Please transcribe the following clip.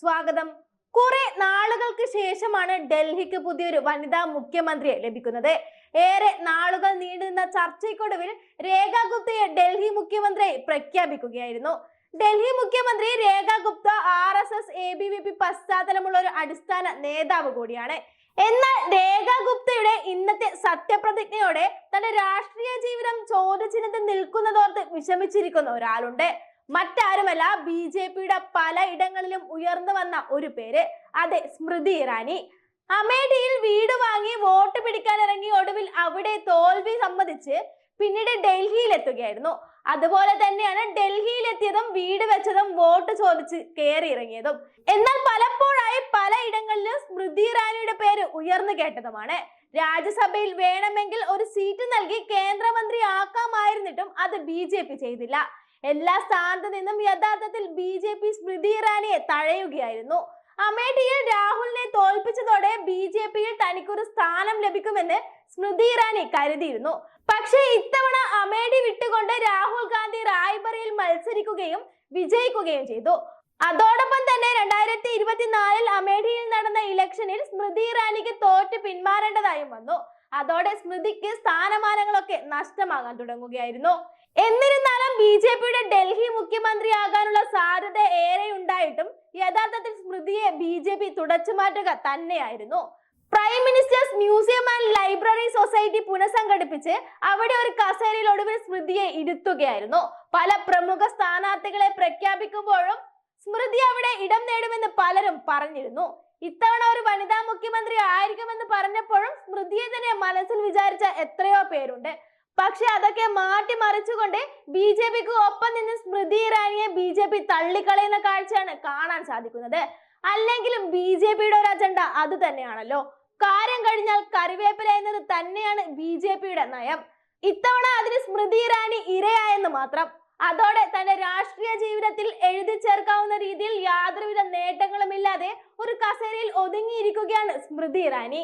സ്വാഗതം. കുറെ നാളുകൾക്ക് ശേഷമാണ് ഡൽഹിക്ക് പുതിയൊരു വനിതാ മുഖ്യമന്ത്രിയെ ലഭിക്കുന്നത്. ഏറെ നാളുകൾ നീണ്ടുനിന്ന ചർച്ചയ്ക്കൊടുവിൽ രേഖ ഗുപ്തയെ ഡൽഹി മുഖ്യമന്ത്രിയെ പ്രഖ്യാപിക്കുകയായിരുന്നു. ഡൽഹി മുഖ്യമന്ത്രി Rekha Gupta R S S A B V P പശ്ചാത്തലമുള്ള ഒരു അടിസ്ഥാന നേതാവ് കൂടിയാണ്. എന്നാൽ രേഖ ഗുപ്തയുടെ ഇന്നത്തെ സത്യപ്രതിജ്ഞയോടെ തന്റെ രാഷ്ട്രീയ ജീവിതം ചോദ്യചിഹ്നത്തിൽ നിൽക്കുന്നതോർത്ത് വിഷമിച്ചിരിക്കുന്ന ഒരാളുണ്ട്. മറ്റാരുമല്ല ബി ജെ പിയുടെ പലയിടങ്ങളിലും ഉയർന്നു വന്ന ഒരു പേര്. അതെ സ്മൃതി ഇറാനി. അമേഠിയിൽ വീട് വാങ്ങി വോട്ട് പിടിക്കാൻ ഇറങ്ങി ഒടുവിൽ അവിടെ തോൽവി സമ്മതിച്ച് പിന്നീട് ഡൽഹിയിൽ എത്തുകയായിരുന്നു അതുപോലെ തന്നെയാണ് ഡൽഹിയിൽ എത്തിയതും വീട് വെച്ചതും വോട്ട് ചോദിച്ച് കയറി ഇറങ്ങിയതും. എന്നാൽ പലപ്പോഴായി പലയിടങ്ങളിലും സ്മൃതി ഇറാനിയുടെ പേര് ഉയർന്നു കേട്ടതുമാണ്. രാജ്യസഭയിൽ വേണമെങ്കിൽ ഒരു സീറ്റ് നൽകി കേന്ദ്രമന്ത്രി ആക്കാമായിരുന്നിട്ടും അത് ബി ചെയ്തില്ല. എല്ലാ സ്ഥാനത്ത് നിന്നും യഥാർത്ഥത്തിൽ ബി ജെ പി സ്മൃതി ഇറാനിയെ തഴയുകയായിരുന്നു. അമേഠിയിൽ രാഹുലിനെ തോൽപ്പിച്ചതോടെ ബി ജെ പിയിൽ തനിക്കൊരു സ്ഥാനം ലഭിക്കുമെന്ന് സ്മൃതി ഇറാനി കരുതിയിരുന്നു. പക്ഷേ ഇത്തവണ അമേഠി വിട്ടുകൊണ്ട് രാഹുൽ ഗാന്ധി റായ്ബറയിൽ മത്സരിക്കുകയും വിജയിക്കുകയും ചെയ്തു. അതോടൊപ്പം തന്നെ രണ്ടായിരത്തി ഇരുപത്തിനാലിൽ അമേഠിയിൽ നടന്ന ഇലക്ഷനിൽ സ്മൃതി ഇറാനിക്ക് തോറ്റ് പിന്മാറേണ്ടതായും വന്നു. അതോടെ സ്മൃതിക്ക് സ്ഥാനമാനങ്ങളൊക്കെ നഷ്ടമാകാൻ തുടങ്ങുകയായിരുന്നു. എന്നിരുന്നാലും ബി ജെ പിയുടെ ഡൽഹി മുഖ്യമന്ത്രിയാകാനുള്ള സാധ്യത ഏറെ ഉണ്ടായിട്ടും യഥാർത്ഥത്തിൽ സ്മൃതിയെ ബി ജെ പി തുടച്ചു മാറ്റുക തന്നെയായിരുന്നു. Prime ministers museum and library society പുനഃസംഘടിപ്പിച്ച് അവിടെ ഒരു കസേരയിൽ ഒടുവിൽ സ്മൃതിയെ ഇരുത്തുകയായിരുന്നു. പല പ്രമുഖ സ്ഥാനാർത്ഥികളെ പ്രഖ്യാപിക്കുമ്പോഴും സ്മൃതി അവിടെ ഇടം നേടുമെന്ന് പലരും പറഞ്ഞിരുന്നു. ഇത്തവണ ഒരു വനിതാ മുഖ്യമന്ത്രി ആയിരിക്കുമെന്ന് പറഞ്ഞപ്പോഴും സ്മൃതിയെ തന്നെ മനസ്സിൽ വിചാരിച്ച എത്രയോ പേരുണ്ട്. പക്ഷെ അതൊക്കെ മാറ്റി മറിച്ചുകൊണ്ട് ബി ജെ പിക്ക് ഒപ്പം നിന്ന് സ്മൃതി ഇറാനിയെ ബി ജെ പി തള്ളിക്കളയുന്ന കാഴ്ചയാണ് കാണാൻ സാധിക്കുന്നത്. അല്ലെങ്കിലും ബി ജെ പിയുടെ ഒരു അജണ്ട അത് തന്നെയാണല്ലോ. കാര്യം കഴിഞ്ഞാൽ കറിവേപ്പില എന്നത് തന്നെയാണ് ബി ജെ പിയുടെ നയം. ഇത്തവണ അതിന് സ്മൃതി ഇറാനി ഇരയായെന്ന് മാത്രം. അതോടെ തന്റെ രാഷ്ട്രീയ ജീവിതത്തിൽ എഴുതി ചേർക്കാവുന്ന രീതിയിൽ യാതൊരുവിധ നേട്ടങ്ങളുമില്ലാതെ ഒരു കസേരയിൽ ഒതുങ്ങിയിരിക്കുകയാണ് സ്മൃതി ഇറാനി.